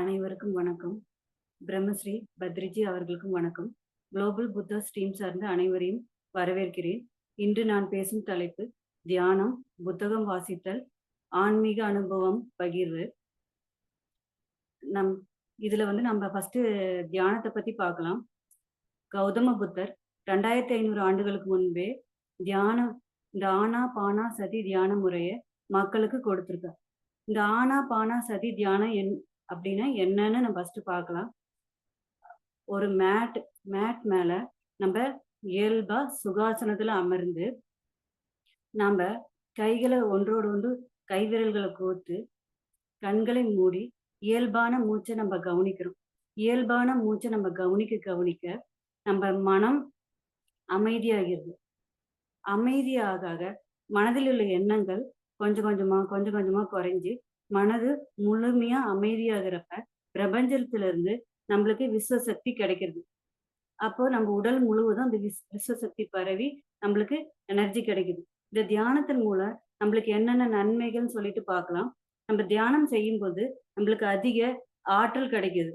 அனைவருக்கும் வணக்கம். பிரம்மஸ்ரீ பத்ரிஜி அவர்களுக்கும் வணக்கம். குளோபல் புத்தா ஸ்ட்ரீம் சார்ந்த அனைவரையும் வரவேற்கிறேன். இன்று நான் பேசும் தலைப்பு தியானம் புத்தகம் வாசித்தல் ஆன்மீக அனுபவம் பகிர்வு. நம் இதுல வந்து நம்ம ஃபர்ஸ்ட் தியானத்தை பத்தி பார்க்கலாம். கௌதம புத்தர் ரெண்டாயிரத்தி ஐநூறு ஆண்டுகளுக்கு முன்பே தியானம் இந்த ஆனா பானா சதி தியான முறையை மக்களுக்கு கொடுத்துருக்கார். இந்த ஆனா பானா சதி தியானம் என் அப்படின்னா என்னன்னு நம்ம ஃபர்ஸ்ட் பார்க்கலாம். ஒரு மேட் மேட் மேல நம்ம இயல்பா சுகாசனத்துல அமர்ந்து நம்ம கைகளை ஒன்றோடு ஒன்று கைவிரல்களை கோர்த்து கண்களை மூடி இயல்பான மூச்சை நம்ம கவனிக்கிறோம். இயல்பான மூச்சை நம்ம கவனிக்க கவனிக்க நம்ம மனம் அமைதியாகிறது. அமைதியாக ஆக மனதில் உள்ள எண்ணங்கள் கொஞ்சம் கொஞ்சமா கொஞ்சம் கொஞ்சமா குறைஞ்சு மனது முழுமையா அமைதியாகிறப்ப பிரபஞ்சத்துல இருந்து நம்மளுக்கு விஸ்வசக்தி கிடைக்கிறது. அப்போ நம்ம உடல் முழுவதும் அந்த விஸ் விஸ்வசக்தி பரவி நம்மளுக்கு எனர்ஜி கிடைக்குது. இந்த தியானத்தின் மூலம் நம்மளுக்கு என்னென்ன நன்மைகள்னு சொல்லிட்டு பார்க்கலாம். நம்ம தியானம் செய்யும்போது நம்மளுக்கு அதிக ஆற்றல் கிடைக்குது.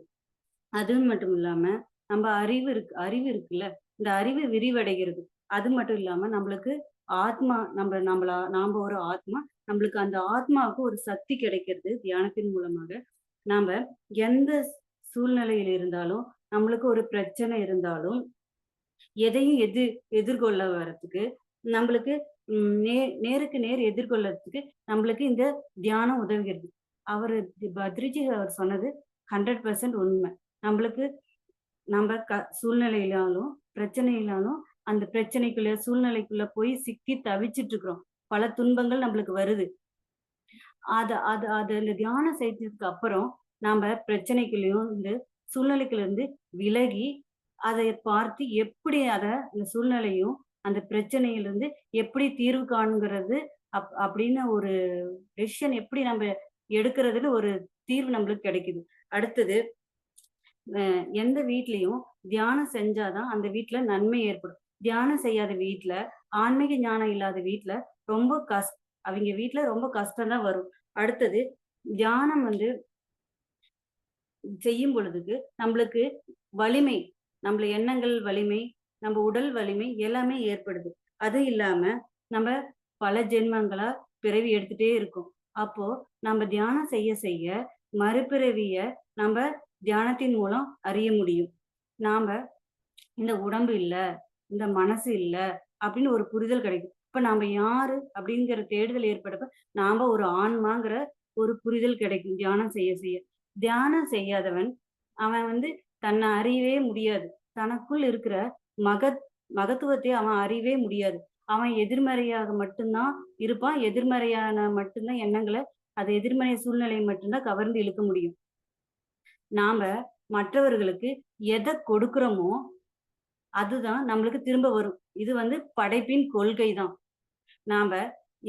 அது மட்டும் இல்லாம நம்ம அறிவு இருக்கு அறிவு இருக்குல்ல இந்த அறிவு விரிவடைகிறது. அது மட்டும் இல்லாம நம்மளுக்கு ஆத்மா நம்ம நம்மளா நாம ஒரு ஆத்மா நம்மளுக்கு அந்த ஆத்மாவுக்கு ஒரு சக்தி கிடைக்கிறது தியானத்தின் மூலமாக. நாம எந்த சூழ்நிலையில் இருந்தாலும் நம்மளுக்கு ஒரு பிரச்சனை இருந்தாலும் எதையும் எதிர் எதிர்கொள்ள வர்றதுக்கு நம்மளுக்கு நே நேருக்கு நேர் எதிர்கொள்ளறதுக்கு நம்மளுக்கு இந்த தியானம் உதவுகிறது. அவர் பத்ரிஜி அவர் சொன்னது ஹண்ட்ரட் பர்சன்ட் உண்மை. நம்மளுக்கு நம்ம க சூழ்நிலையிலாலும் பிரச்சனையிலாலும் அந்த பிரச்சனைக்குள்ள சூழ்நிலைக்குள்ள போய் சிக்கி தவிச்சிட்டு இருக்கிறோம் பல துன்பங்கள் நம்மளுக்கு வருது. அத அது அது இந்த தியானம் செய்ததுக்கு அப்புறம் நாம பிரச்சனைக்குள்ளயும் இந்த சூழ்நிலைக்குள்ள இருந்து விலகி அதை பார்த்து எப்படி அதை அந்த சூழ்நிலையும் அந்த பிரச்சனையிலிருந்து எப்படி தீர்வு காணுங்கிறது அப் அப்படின்னு ஒரு டெசிஷன் எப்படி நம்ம எடுக்கிறதுல ஒரு தீர்வு நம்மளுக்கு கிடைக்குது. அடுத்தது எந்த வீட்லயும் தியானம் செஞ்சாதான் அந்த வீட்டுல நன்மை ஏற்படும். தியானம் செய்யாத வீட்டுல ஆன்மீக ஞானம் இல்லாத வீட்டுல ரொம்ப கஷ் அவங்க வீட்டுல ரொம்ப கஷ்டம் தான் வரும். அடுத்தது தியானம் வந்து செய்யும் பொழுதுக்கு நம்மளுக்கு வலிமை நம்மள எண்ணங்கள் வலிமை நம்ம உடல் வலிமை எல்லாமே ஏற்படுது. அது இல்லாம நம்ம பல ஜென்மங்களா பிறவி எடுத்துட்டே இருக்கோம். அப்போ நம்ம தியானம் செய்ய செய்ய மறுபிறவிய நம்ம தியானத்தின் மூலம் அறிய முடியும். நாம இந்த உடம்பு இல்லை இந்த மனசு இல்ல அப்படின்னு ஒரு புரிதல் கிடைக்கும். இப்ப நாம யாரு அப்படிங்கிற தேடுதல் ஏற்படப்ப நாம ஒரு ஆன்மாங்கிற ஒரு புரிதல் கிடைக்கும். தியானம் செய்ய செய்ய. தியானம் செய்யாதவன் அவன் வந்து தன்னை அறியவே முடியாது. தனக்குள் இருக்கிற மகத் மகத்துவத்தை அவன் அறியவே முடியாது. அவன் எதிர்மறையாக மட்டும்தான் இருப்பான். எதிர்மறையான மட்டும்தான் எண்ணங்களை அது எதிர்மறை சூழ்நிலையை மட்டும்தான் கவர்ந்து இழுக்க முடியும். நாம மற்றவர்களுக்கு எதை கொடுக்கிறோமோ அதுதான் நம்மளுக்கு திரும்ப வரும். இது வந்து படைப்பின் கொள்கை தான் நாம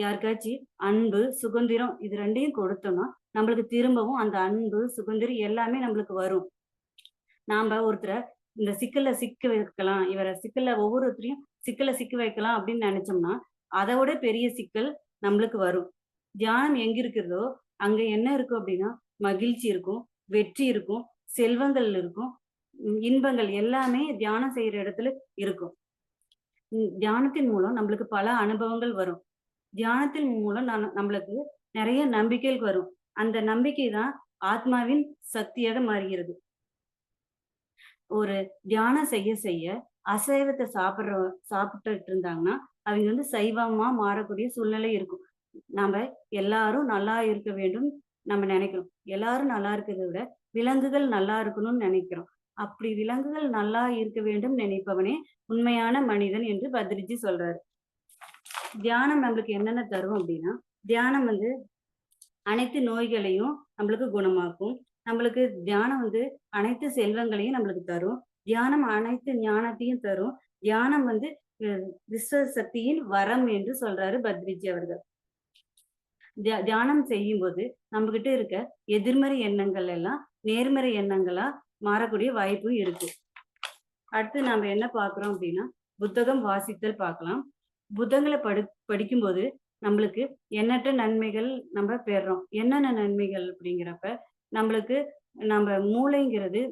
யாருக்காச்சும் அன்பு சுதந்திரம் இது ரெண்டையும் கொடுத்தோம்னா நம்மளுக்கு திரும்பவும் அந்த அன்பு சுதந்திரம் எல்லாமே நம்மளுக்கு வரும். நாம ஒருத்தரை இந்த சிக்கல்ல சிக்க வைக்கலாம் இவரை சிக்கல்ல ஒவ்வொருத்தரையும் சிக்கல்ல சிக்க வைக்கலாம் அப்படின்னு நினைச்சோம்னா அதை விட பெரிய சிக்கல் நம்மளுக்கு வரும். தியானம் எங்க இருக்கிறதோ அங்க என்ன இருக்கும் அப்படின்னா மகிழ்ச்சி இருக்கும் வெற்றி இருக்கும் செல்வங்கள் இருக்கும் இன்பங்கள் எல்லாமே தியானம் செய்யற இடத்துல இருக்கும். தியானத்தின் மூலம் நம்மளுக்கு பல அனுபவங்கள் வரும். தியானத்தின் மூலம் நம்மளுக்கு நிறைய நம்பிக்கைகள் வரும். அந்த நம்பிக்கை தான் ஆத்மாவின் சக்தியாக மாறுகிறது. ஒரு தியானம் செய்ய செய்ய அசைவத்தை சாப்பிட்ற சாப்பிட்டுட்டு இருந்தாங்கன்னா அவங்க வந்து சைவமா மாறக்கூடிய சூழ்நிலை இருக்கும். நாம எல்லாரும் நல்லா இருக்க வேண்டும் நம்ம நினைக்கிறோம். எல்லாரும் நல்லா இருக்கிறத விட விலங்குகள் நல்லா இருக்கணும்னு நினைக்கிறோம். அப்படி விலங்குகள் நல்லா இருக்க வேண்டும் நினைப்பவனே உண்மையான மனிதன் என்று பத்ரிஜி சொல்றாரு. தியானம் நம்மளுக்கு என்னென்ன தரும் அப்படின்னா தியானம் வந்து அனைத்து நோய்களையும் நம்மளுக்கு குணமாக்கும். நம்மளுக்கு தியானம் வந்து அனைத்து செல்வங்களையும் நம்மளுக்கு தரும். தியானம் அனைத்து ஞானத்தையும் தரும். தியானம் வந்து விஸ்வ சக்தியின் வரம் என்று சொல்றாரு பத்ரிஜி அவர்கள். தியானம் செய்யும் போது நம்ம கிட்ட இருக்க எதிர்மறை எண்ணங்கள் எல்லாம் நேர்மறை எண்ணங்களா மாறக்கூடிய வாய்ப்பும் இருக்கு. அடுத்து நாம என்ன பாக்குறோம் அப்படின்னா புத்தகம் வாசித்தல் பார்க்கலாம். புத்தகங்களை படி படிக்கும்போது நம்மளுக்கு எண்ணற்ற நன்மைகள் நம்ம பெறுறோம். என்னென்ன நன்மைகள் அப்படிங்கிறப்ப நம்மளுக்கு நம்ம மூளைங்கிறது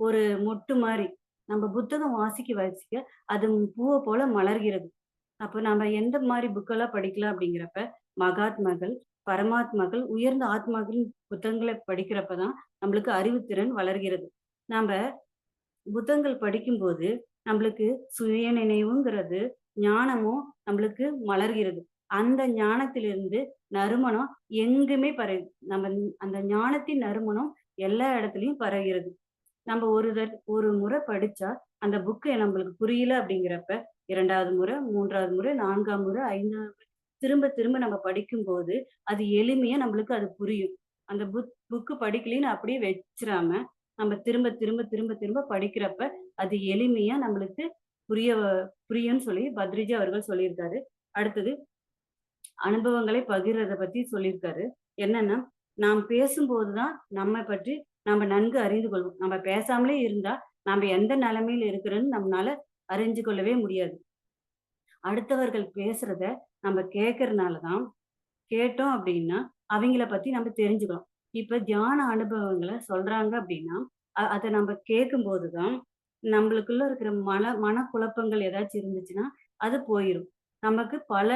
ஒரு மொட்டு மாதிரி நம்ம புத்தகம் வாசிக்க வாசிக்க அது பூவை போல மலர்கிறது. அப்போ நம்ம எந்த மாதிரி புக்கெல்லாம் படிக்கலாம் அப்படிங்கிறப்ப, மகாத்மாக்கள், பரமாத்மாக்கள், உயர்ந்த ஆத்மாக்களின் புத்தகங்களை படிக்கிறப்பதான் நம்மளுக்கு அறிவுத்திறன் வளர்கிறது. நம்ம புத்தகங்கள் படிக்கும்போது, நம்மளுக்கு சுய நினைவுங்கிறது, ஞானமும் நம்மளுக்கு மலர்கிறது. அந்த ஞானத்திலிருந்து நறுமணம் எங்குமே பரவு நம்ம அந்த ஞானத்தின் நறுமணம் எல்லா இடத்துலயும் பரவுகிறது. நம்ம ஒரு ஒரு முறை படிச்சா, அந்த புக்கு நம்மளுக்கு புரியல அப்படிங்கிறப்ப, இரண்டாவது முறை, மூன்றாவது முறை, நான்காம் முறை, ஐந்தாவது திரும்ப திரும்ப நம்ம படிக்கும்போது, அது எளிமையா நம்மளுக்கு அது புரியும். அந்த புக் புக்கு படிக்கலைன்னு அப்படியே வச்சிடாம நம்ம திரும்ப திரும்ப திரும்ப திரும்ப படிக்கிறப்ப, அது எளிமையா நம்மளுக்கு புரிய புரியும்னு சொல்லி பத்ரிஜி அவர்கள் சொல்லியிருக்காரு. அடுத்தது அனுபவங்களை பகிர்றத பத்தி சொல்லியிருக்காரு. என்னன்னா, நாம் பேசும்போது தான் நம்மை பற்றி நம்ம நன்கு அறிந்து கொள்வோம். நம்ம பேசாமலே இருந்தா, நாம எந்த நிலைமையில இருக்கிறோன்னு நம்மனால அறிஞ்சு கொள்ளவே முடியாது. அடுத்தவர்கள் பேசுறத நம்ம கேட்கறனால தான் கேட்டோம் அப்படின்னா, அவங்கள பத்தி நம்ம தெரிஞ்சுக்கிறோம். இப்ப தியான அனுபவங்களை சொல்றாங்க அப்படின்னா, அதை நம்ம கேட்கும் தான், நம்மளுக்குள்ள இருக்கிற மன மனக்குழப்பங்கள் ஏதாச்சும் இருந்துச்சுன்னா, அது போயிடும் நமக்கு பல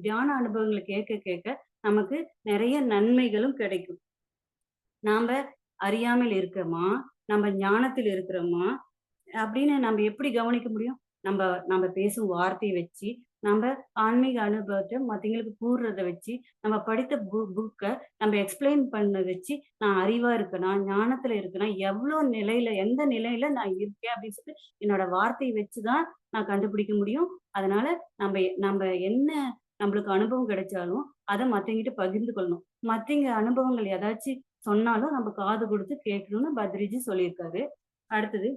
தியான அனுபவங்களை கேட்க கேட்க, நமக்கு நிறைய நன்மைகளும் கிடைக்கும். நாம அறியாமையில் இருக்கோமா? நம்ம ஞானத்தில் இருக்கிறோமா? அப்படின்னு நம்ம எப்படி கவனிக்க முடியும்? நம்ம நம்ம பேசும் வார்த்தையை வச்சு, நம்ம ஆன்மீக அனுபவத்தை மற்றவங்களுக்கு கூறுறதை வச்சு, நம்ம படித்த பு புக்கை நம்ம எக்ஸ்பிளைன் பண்ண வச்சு, நான் அறிவா இருக்கேனா? ஞானத்துல இருக்கேனா? எவ்வளோ நிலையில எந்த நிலையில நான் இருக்கேன் அப்படின்னு சொல்லிட்டு, என்னோட வார்த்தையை வச்சு தான் நான் கண்டுபிடிக்க முடியும். அதனால நம்ம நம்ம என்ன நம்மளுக்கு அனுபவம் கிடைச்சாலும், அதை மத்தவங்ககிட்ட பகிர்ந்து கொள்ளணும். மத்தவங்க அனுபவங்கள் ஏதாச்சும் சொன்னாலும், நம்ம காது கொடுத்து கேட்கணும்னு பத்ரிஜி சொல்லியிருக்காரு. அடுத்தது,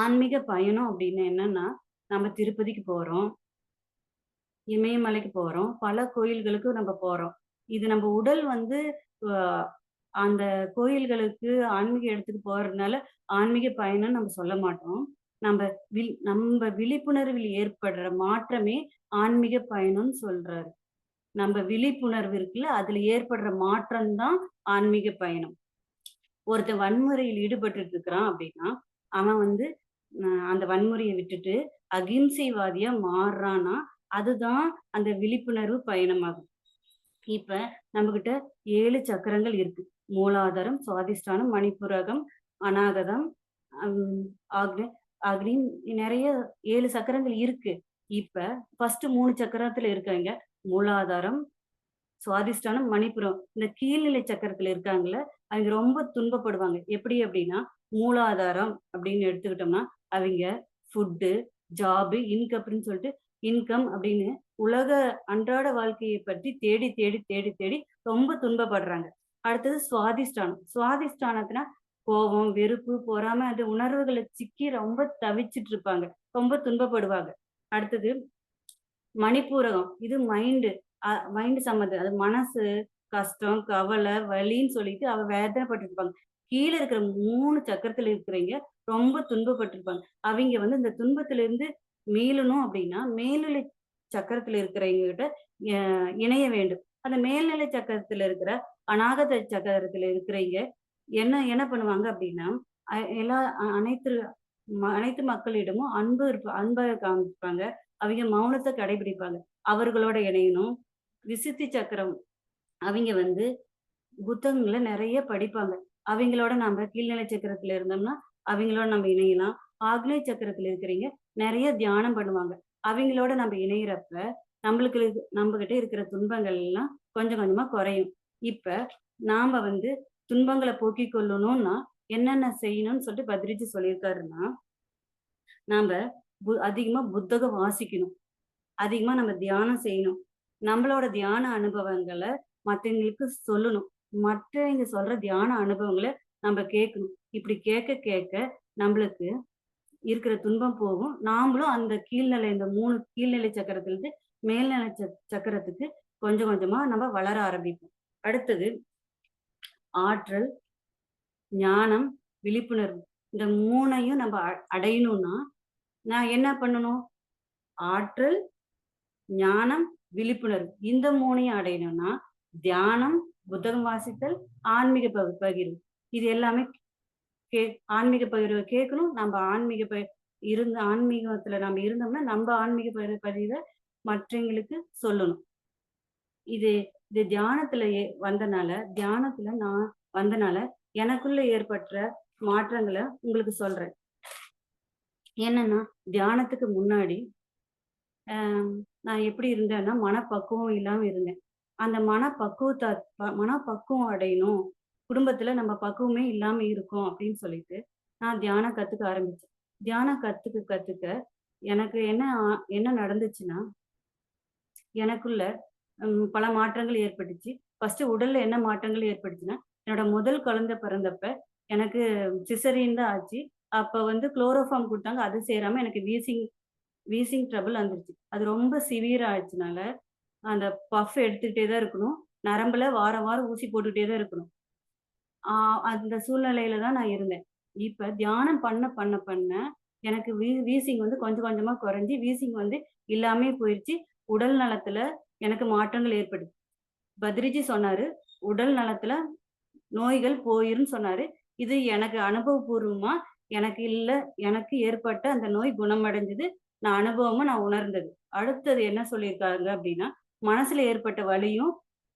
ஆன்மீக பயணம் அப்படின்னு என்னன்னா, நம்ம திருப்பதிக்கு போறோம். இமயமலைக்கு போறோம். பல கோயில்களுக்கு நம்ம போறோம். இது நம்ம உடல் வந்து அந்த கோயில்களுக்கு, ஆன்மீக இடத்துக்கு போறதுனால, ஆன்மீக பயணம்னு நம்ம சொல்ல மாட்டோம். நம்ம வில் நம்ம விழிப்புணர்வில் ஏற்படுற மாற்றமே ஆன்மீக பயணம்னு சொல்றாரு. நம்ம விழிப்புணர்வு இருக்குல்ல, அதுல ஏற்படுற மாற்றம் தான் ஆன்மீக பயணம். ஒருத்தன் வன்முறையில் ஈடுபட்டு இருக்கிறான் அப்படின்னா, அவன் வந்து அந்த வன்முறையை விட்டுட்டு அகிம்சைவாதியா மாறுறான்னா, அதுதான் அந்த விழிப்புணர்வு பயணமாகும். இப்ப நம்மகிட்ட 7 சக்கரங்கள் இருக்கு. மூலாதாரம், சுவாதிஷ்டானம், மணிப்புரகம், அநாகதம், அம் ஆக்னி அக்னின்னு நெறைய 7 சக்கரங்கள் இருக்கு. இப்ப ஃபர்ஸ்ட் மூணு சக்கரத்துல இருக்காங்க மூலாதாரம், சுவாதிஷ்டானம், மணிப்புரம். இந்த கீழ்நிலை சக்கரத்துல இருக்காங்கல்ல, அவங்க ரொம்ப துன்பப்படுவாங்க. எப்படி அப்படின்னா, மூலாதாரம் அப்படின்னு எடுத்துக்கிட்டோம்னா, அவங்க ஃபுட்டு, ஜாபு, இன்கம்ன்னு சொல்லிட்டு இன்கம் அப்படின்னு உலக அன்றாட வாழ்க்கையை பற்றி தேடி, தேடி, தேடி, தேடி ரொம்ப துன்பப்படுறாங்க. அடுத்தது சுவாதிஷ்டானம். சுவாதிஷ்டானத்துனா கோவம், வெறுப்பு, பொறாமை அந்த உணர்வுகளை சிக்கி ரொம்ப தவிச்சிட்டு இருப்பாங்க. ரொம்ப துன்பப்படுவாங்க. அடுத்தது மணிப்பூரகம். இது மைண்டு மைண்டு சம்மந்தம். அது மனசு, கஷ்டம், கவலை, வலின்னு சொல்லிட்டு அவ வேதனைப்பட்டு இருப்பாங்க. கீழே இருக்கிற மூணு சக்கரத்துல இருக்கிறவங்க ரொம்ப துன்பப்பட்டிருப்பாங்க அவங்க வந்து இந்த துன்பத்திலிருந்து மீளணும் அப்படின்னா, மேல்நிலை சக்கரத்துல இருக்கிறவங்க கிட்ட இணைய வேண்டும். அந்த மேல்நிலை சக்கரத்துல இருக்கிற அநாகத சக்கரத்துல இருக்கிறவங்க என்ன என்ன பண்ணுவாங்க அப்படின்னா, எல்லா அனைத்து ம அனைத்து மக்களிடமும் அன்பு இருப்ப அன்பை காமிப்பாங்க. அவங்க மௌனத்தை கடைபிடிப்பாங்க. அவர்களோட இணையணும். விசித்தி சக்கரம். அவங்க வந்து புத்தகங்களை நிறைய படிப்பாங்க. அவங்களோட நம்ம கீழ்நிலை சக்கரத்துல இருந்தோம்னா, அவங்களோட நம்ம இணையலாம். ஆக்னேய சக்கரத்துல இருக்கிறீங்க நிறைய தியானம் பண்ணுவாங்க. அவங்களோட நம்ம இணையிறப்ப, நம்மளுக்கு நம்மகிட்ட இருக்கிற துன்பங்கள் எல்லாம் கொஞ்சம் கொஞ்சமா குறையும். இப்ப நாம வந்து துன்பங்களை போக்கி கொள்ளணும்னா, என்னென்ன செய்யணும்னு சொல்லிட்டு பத்ரிஜி சொல்லியிருக்காருன்னா, நாம பு அதிகமா புத்தகம் வாசிக்கணும். அதிகமா நம்ம தியானம் செய்யணும். நம்மளோட தியான அனுபவங்களை மற்றவங்களுக்கு சொல்லணும். மற்றவங்க சொல்ற தியான அனுபவங்களை நம்ம கேட்கணும். இப்படி கேட்க கேட்க நம்மளுக்கு இருக்கிற துன்பம் போகும். நாமளும் அந்த கீழ்நிலை இந்த மூணு கீழ்நிலை சக்கரத்திலிருந்து மேல்நிலை சக்கரத்துக்கு கொஞ்சம் கொஞ்சமா நம்ம வளர ஆரம்பிப்போம். அடுத்தது ஆற்றல், ஞானம், விழிப்புணர்வு. இந்த மூணையும் நம்ம அ அடையணும்னா, நான் என்ன பண்ணணும்? ஆற்றல், ஞானம், விழிப்புணர்வு. இந்த மூணையும் அடையணும்னா, தியானம், புத்தகம் வாசித்தல், ஆன்மீக பகிர்வு. இது எல்லாமே கே ஆன்மீக பகிர்வை கேட்கணும். நம்ம ஆன்மீக ப இருந்த ஆன்மீகத்துல நம்ம இருந்தோம்னா, நம்ம ஆன்மீக ப பதிவ மற்றவங்களுக்கு சொல்லணும். இது இது தியானத்துல வந்தனால தியானத்துல நான் வந்தனால, எனக்குள்ள ஏற்பட்ட மாற்றங்களை உங்களுக்கு சொல்றேன். என்னன்னா, தியானத்துக்கு முன்னாடி நான் எப்படி இருந்தேன்னா, மனப்பக்குவம் இல்லாம இருந்தேன். அந்த மனப்பக்குவத்தை ப மனப்பக்குவம் அடையணும். குடும்பத்துல நம்ம பக்குவமே இல்லாம இருக்கோம் அப்படின்னு சொல்லிட்டு, நான் தியானம் கத்துக்க ஆரம்பிச்சேன். தியானம் கத்துக்க கத்துக்க எனக்கு என்ன ஆ என்ன நடந்துச்சுன்னா, எனக்குள்ள பல மாற்றங்கள் ஏற்பட்டுச்சு. ஃபர்ஸ்ட்டு உடல்ல என்ன மாற்றங்கள் ஏற்பட்டுச்சுன்னா, என்னோட முதல் குழந்தை பிறந்தப்ப எனக்கு சிசரின் தான் ஆச்சு. அப்ப வந்து குளோரோஃபார்ம் கொடுத்தாங்க அது சேராம எனக்கு வீசிங் வீசிங் ட்ரபிள் வந்துருச்சு. அது ரொம்ப சிவியரா ஆச்சுனால, அந்த பஃப் எடுத்துக்கிட்டே தான் இருக்கணும். நரம்புல வாரம் வாரம் ஊசி போட்டுக்கிட்டே தான் இருக்கணும். ஆஹ் அந்த சூழ்நிலையில தான் நான் இருந்தேன். இப்ப தியானம் பண்ண பண்ண பண்ண எனக்கு வீ வீசிங் வந்து கொஞ்சம் கொஞ்சமா குறைஞ்சி வீசிங் வந்து இல்லாமயே போயிடுச்சு உடல் நலத்துல எனக்கு மாற்றங்கள் ஏற்படுது பத்ரிஜி சொன்னாரு, "உடல் நலத்துல நோய்கள் போயிருன்னு சொன்னாரு. இது எனக்கு அனுபவபூர்வமா எனக்கு இல்ல எனக்கு ஏற்பட்ட அந்த நோய் குணமடைஞ்சது. நான் அனுபவமா நான் உணர்ந்தது. அடுத்தது என்ன சொல்லியிருக்காங்க அப்படின்னா மனசுல ஏற்பட்ட வலியும்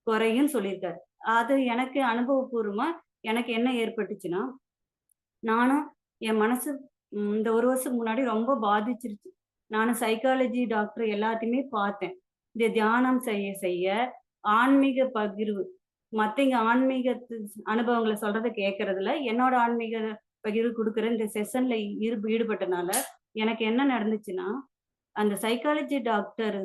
குறையும் சொல்லியிருக்காரு. அது எனக்கு அனுபவபூர்வமா எனக்கு என்ன ஏற்பட்டுச்சுன்னா, நானும் என் மனசு இந்த ஒரு வருஷத்துக்கு முன்னாடி ரொம்ப பாதிச்சிருச்சு. நானும் சைக்காலஜி டாக்டர் எல்லாத்தையுமே பார்த்தேன். இந்த தியானம் செய்ய செய்ய ஆன்மீக பகிர்வு மற்றவங்க ஆன்மீகத்து அனுபவங்களை சொல்றத கேட்கறதுல என்னோட ஆன்மீக பகிர்வு கொடுக்குற இந்த செஷன்ல ஈடு ஈடுபட்டனால, எனக்கு என்ன நடந்துச்சுன்னா, அந்த சைக்காலஜி டாக்டர்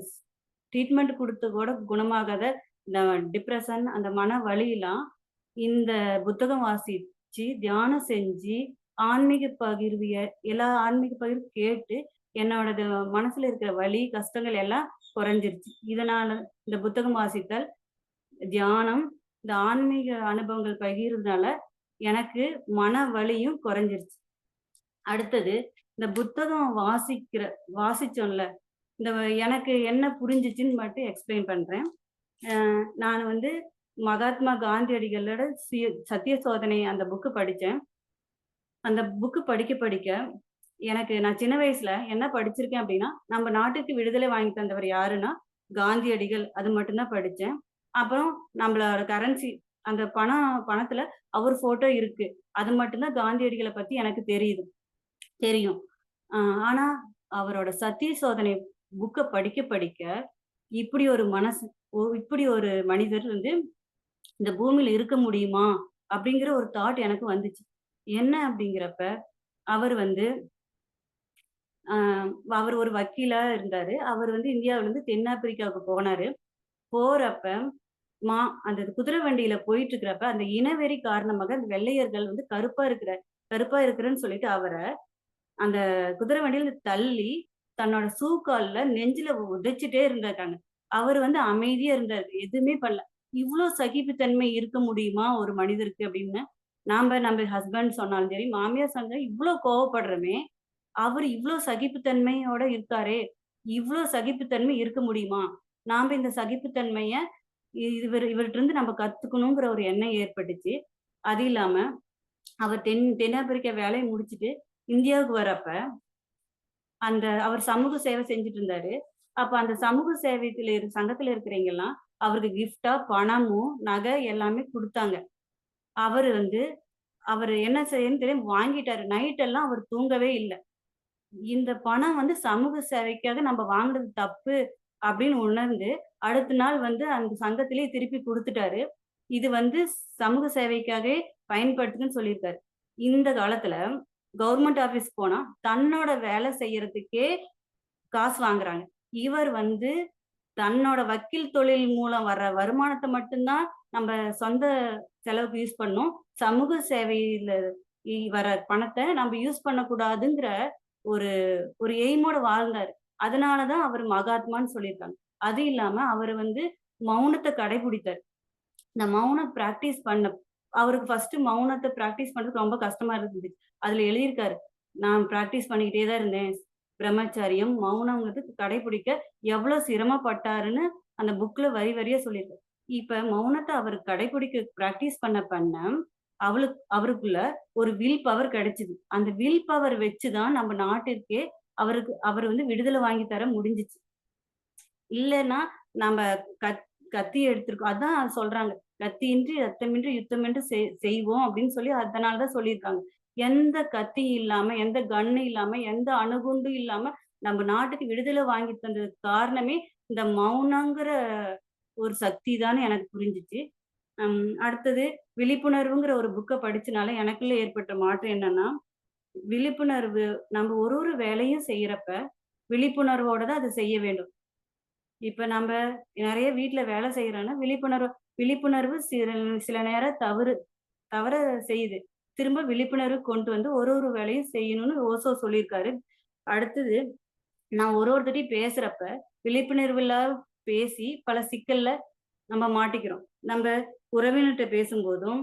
ட்ரீட்மெண்ட் கொடுத்து கூட குணமாகாத இந்த டிப்ரெஷன் அந்த மன வழியெல்லாம் இந்த புத்தகம் வாசிச்சு, தியானம் செஞ்சு, ஆன்மீக பகிர்வு எல்லா ஆன்மீக பகிர்வு கேட்டு, என்னோடது மனசுல இருக்கிற வலி, கஷ்டங்கள் எல்லாம் குறைஞ்சிருச்சு. இதனால இந்த புத்தகம் வாசித்தல், தியானம், இந்த ஆன்மீக அனுபவங்கள் பகிர்றதுனால எனக்கு மன வலியும் குறைஞ்சிருச்சு. அடுத்தது இந்த புத்தகம் வாசிக்கிற வாசிச்சோம்ல, இந்த எனக்கு என்ன புரிஞ்சிச்சுன்னு மட்டும் எக்ஸ்பிளைன் பண்றேன். நான் வந்து மகாத்மா காந்தியடிகளோட சுய சத்திய சோதனை அந்த புக்கு படித்தேன் அந்த புக்கு படிக்க படிக்க எனக்கு நான் சின்ன வயசுல என்ன படிச்சிருக்கேன் அப்படின்னா நம்ம நாட்டுக்கு விடுதலை வாங்கி தந்தவர் யாருன்னா, காந்தியடிகள். அது மட்டும்தான் படித்தேன் அப்புறம் நம்மளோட கரன்சி அந்த பணம் பணத்துல அவர் ஃபோட்டோ இருக்கு. அது மட்டும்தான் காந்தியடிகளை காந்தியடிகள பத்தி எனக்கு தெரியுது தெரியும். ஆனா அவரோட சத்திய சோதனை புக்கை படிக்க படிக்க, இப்படி ஒரு மனசு இப்படி ஒரு மனிதர் வந்து இந்த பூமியில இருக்க முடியுமா? அப்படிங்கிற ஒரு தாட் எனக்கு வந்துச்சு. என்ன அப்படிங்கிறப்ப, அவர் வந்து அவர் ஒரு வக்கீலா இருந்தாரு. அவர் வந்து இந்தியாவிலருந்து தென்னாப்பிரிக்காவுக்கு போனாரு. போறப்ப மா அந்த குதிரை வண்டியில போயிட்டு இருக்கிறப்ப, அந்த இனவெறி காரணமாக அந்த வெள்ளையர்கள் வந்து கருப்பா இருக்கிற கருப்பா இருக்கிறேன்னு சொல்லிட்டு அவரை அந்த குதிரை வண்டியில தள்ளி, தன்னோட சூக்கால்ல நெஞ்சில உதைச்சிட்டே இருந்திருக்காங்க. அவர் வந்து அமைதியா இருந்தாரு. எதுவுமே பண்ணல. இவ்வளோ சகிப்புத்தன்மை இருக்க முடியுமா ஒரு மனிதருக்கு அப்படின்னு, நாம நம்ம ஹஸ்பண்ட் சொன்னாலும் சரி, மாமியார் சொன்னா இவ்வளோ கோவப்படுறோமே, அவர் இவ்வளோ சகிப்புத்தன்மையோட இருக்காரே, இவ்வளோ சகிப்புத்தன்மை இருக்க முடியுமா? நாம இந்த சகிப்புத்தன்மைய இவர்கிட்ட இருந்து நம்ம கத்துக்கணுங்கிற ஒரு எண்ணம் ஏற்பட்டுச்சு. அது இல்லாம, அவர் தென் தென்னாப்பிரிக்க வேலையை முடிச்சுட்டு இந்தியாவுக்கு வரப்ப, அந்த அவர் சமூக சேவை செஞ்சுட்டு இருந்தாரு. அப்ப அந்த சமூக சேவையில இரு சங்கத்துல எல்லாம் அவருக்கு கிஃப்டா பணமும், நகை எல்லாமே கொடுத்தாங்க அவர் வந்து அவர் என்ன செய்யன்னு தெரியும் வாங்கிட்டாரு. நைட் எல்லாம் அவர் தூங்கவே இல்லை இந்த பணம் வந்து சமூக சேவைக்காக நம்ம வாங்குனது தப்பு அப்படின்னு உணர்ந்து, அடுத்த நாள் வந்து அந்த சங்கத்திலேயே திருப்பி கொடுத்துட்டாரு இது வந்து சமூக சேவைக்காகவே பயன்படுத்துன்னு சொல்லியிருக்காரு. இந்த காலத்துல கவர்மெண்ட் ஆஃபீஸ் போனா, தன்னோட வேலை செய்யறதுக்கே காசு வாங்குறாங்க. இவர் வந்து தன்னோட வக்கீல் தொழில் மூலம் வர்ற வருமானத்தை மட்டும்தான் நம்ம சொந்த செலவுக்கு யூஸ் பண்ணோம் சமூக சேவையில வர பணத்தை நம்ம யூஸ் பண்ணக்கூடாதுங்கிற ஒரு ஒரு எய்மோட வாழ்ந்தாரு. அதனாலதான் அவர் மகாத்மான்னு சொல்லியிருக்காங்க. அது இல்லாம அவர் வந்து மௌனத்தை கடைபிடித்தார் இந்த மௌனம் பிராக்டிஸ் பண்ண அவருக்கு ஃபர்ஸ்ட் மௌனத்தை பிராக்டிஸ் பண்றதுக்கு ரொம்ப கஷ்டமா இருந்தது. அதுல எழுதியிருக்காரு. நான் பிராக்டிஸ் பண்ணிக்கிட்டே தான் இருந்தேன். பிரம்மச்சரியம், மௌனம்ங்கிறது கடைபிடிக்க எவ்வளவு சிரமப்பட்டாருன்னு அந்த புக்ல வரி வரியா சொல்லியிருக்காரு. இப்ப மௌனத்தை அவர் கடைபிடிக்க பிராக்டிஸ் பண்ண பண்ண, அவளுக்கு அவருக்குள்ள ஒரு வில் பவர் கிடைச்சிது. அந்த வில் பவர் வச்சுதான் நம்ம நாட்டிற்கே அவருக்கு அவர் வந்து விடுதலை வாங்கி தர முடிஞ்சிச்சு. இல்லைன்னா நம்ம கத் கத்தி எடுத்திருக்கோம். அதான் சொல்றாங்க. கத்தியின்றி ரத்தமின்றி யுத்தமின்றி செய் செய்வோம் அப்படின்னு சொல்லி அதனாலதான் சொல்லியிருக்காங்க. எந்த கத்தி இல்லாம எந்த கன்னு இல்லாம எந்த அணுகுண்டும் இல்லாம நம்ம நாட்டுக்கு விடுதலை வாங்கி தந்ததுக்கு காரணமே இந்த மௌனங்கிற ஒரு சக்தி தான் எனக்கு புரிஞ்சிச்சு. அடுத்தது விழிப்புணர்வுங்கிற ஒரு புக்கை படிச்சனால எனக்குள்ள ஏற்பட்ட மாற்றம் என்னன்னா விழிப்புணர்வு நம்ம ஒரு ஒரு வேலையும் செய்யறப்ப விழிப்புணர்வோட தான் அதை செய்ய வேண்டும். இப்ப நம்ம நிறைய வீட்டுல வேலை செய்யறோம்னா விழிப்புணர்வு விழிப்புணர்வு சில சில நேரம் தவறு தவற செய்யுது. திரும்ப விழிப்புணர்வு கொண்டு வந்து ஒரு ஒரு வேலையும் செய்யணும்னு ஓசோ சொல்லியிருக்காரு. அடுத்தது நான் ஒரு ஒருத்தட்டையும் பேசுறப்ப விழிப்புணர்வு இல்லாத பேசி பல சிக்கல்ல நம்ம மாட்டிக்கிறோம். நம்ம உறவினர்கிட்ட பேசும்போதும்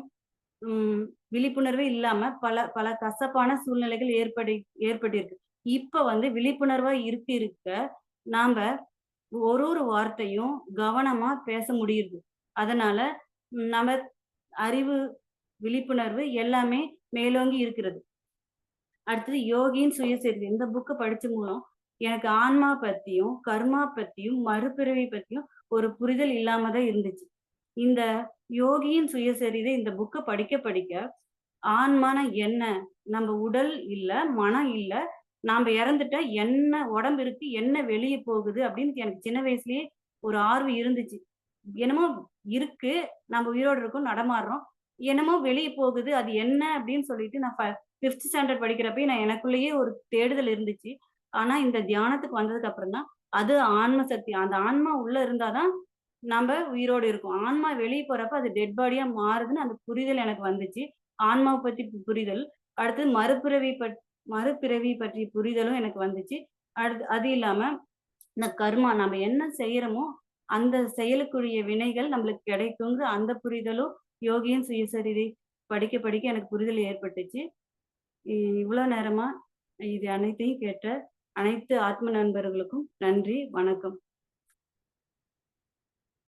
உம் விழிப்புணர்வே இல்லாம பல பல கசப்பான சூழ்நிலைகள் ஏற்படி ஏற்பட்டிருக்கு. இப்ப வந்து விழிப்புணர்வா இருக்க இருக்க நாம ஒரு ஒரு வார்த்தையும் கவனமா பேச முடியுது. அதனால நம்ம அறிவு விழிப்புணர்வு எல்லாமே மேலோங்கி இருக்கிறது. அடுத்தது யோகியின் சுயசரிதை இந்த புக்கை படிச்ச மூலம் எனக்கு ஆன்மா பத்தியும் கர்மா பத்தியும் மறுபிறவி பத்தியும் ஒரு புரிதல் இல்லாம தான் இருந்துச்சு. இந்த யோகியின் சுயசரிதை இந்த புக்கை படிக்க படிக்க ஆன்மான என்ன? நம்ம உடல் இல்ல மனம் இல்ல நாம இறந்துட்டா என்ன உடம்பு இருக்கு என்ன வெளியே போகுது அப்படின்னு எனக்கு சின்ன வயசுலயே ஒரு ஆர்வம் இருந்துச்சு. என்னமோ இருக்கு நம்ம உயிரோடு இருக்கோம் நடமாடுறோம். என்னமோ வெளியே போகுது அது என்ன அப்படின்னு சொல்லிட்டு நான் ஃபிஃப்த் ஸ்டாண்டர்ட் படிக்கிறப்ப நான் எனக்குள்ளேயே ஒரு தேடுதல் இருந்துச்சு. ஆனா இந்த தியானத்துக்கு வந்ததுக்கு அப்புறம் தான் அது ஆன்ம சக்தி. அந்த ஆன்மா உள்ள இருந்தாதான் நம்ம உயிரோடு இருக்கும். ஆன்மா வெளியே போறப்ப அது டெட் பாடியா மாறுதுன்னு அந்த புரிதல் எனக்கு வந்துச்சு. ஆன்மாவை பத்தி புரிதல். அடுத்து மறுபிறவி பட் மறுபிறவி பற்றி புரிதலும் எனக்கு வந்துச்சு. அடுத்து அது இல்லாம இந்த கர்மா நம்ம என்ன செய்யறோமோ அந்த செயலுக்குரிய வினைகள் நம்மளுக்கு கிடைக்குங்கிற அந்த புரிதலும் யோகியின் சுயசரிதை படிக்க படிக்க எனக்கு புரிதல் ஏற்பட்டுச்சு. இவ்வளோ நேரமாக இது அனைத்தையும் கேட்ட அனைத்து ஆத்ம நண்பர்களுக்கும் நன்றி வணக்கம்.